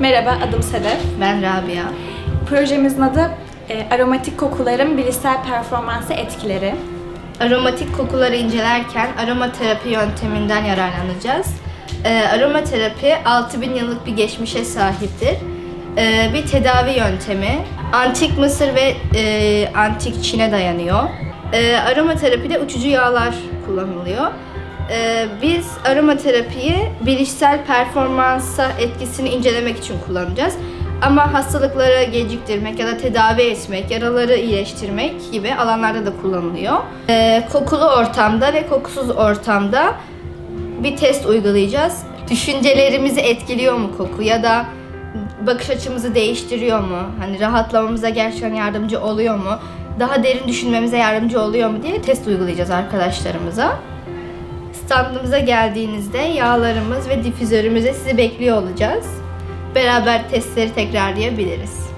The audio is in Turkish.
Merhaba, adım Sedef. Ben Rabia. Projemizin adı e, Aromatik Kokuların Bilişsel Performansı Etkileri. Aromatik kokuları incelerken aromaterapi yönteminden yararlanacağız. Ee, aromaterapi 6000 yıllık bir geçmişe sahiptir. Ee, bir tedavi yöntemi. Antik Mısır ve e, antik Çin'e dayanıyor. Ee, aromaterapide uçucu yağlar kullanılıyor. Ee, biz aromaterapiyi bilişsel performansa etkisini incelemek için kullanacağız. Ama hastalıkları geciktirmek ya da tedavi etmek, yaraları iyileştirmek gibi alanlarda da kullanılıyor. Ee, kokulu ortamda ve kokusuz ortamda bir test uygulayacağız. Düşüncelerimizi etkiliyor mu koku ya da bakış açımızı değiştiriyor mu? Hani rahatlamamıza gerçekten yardımcı oluyor mu? Daha derin düşünmemize yardımcı oluyor mu diye test uygulayacağız arkadaşlarımıza. Standımıza geldiğinizde yağlarımız ve difüzörümüzle sizi bekliyor olacağız. Beraber testleri tekrarlayabiliriz.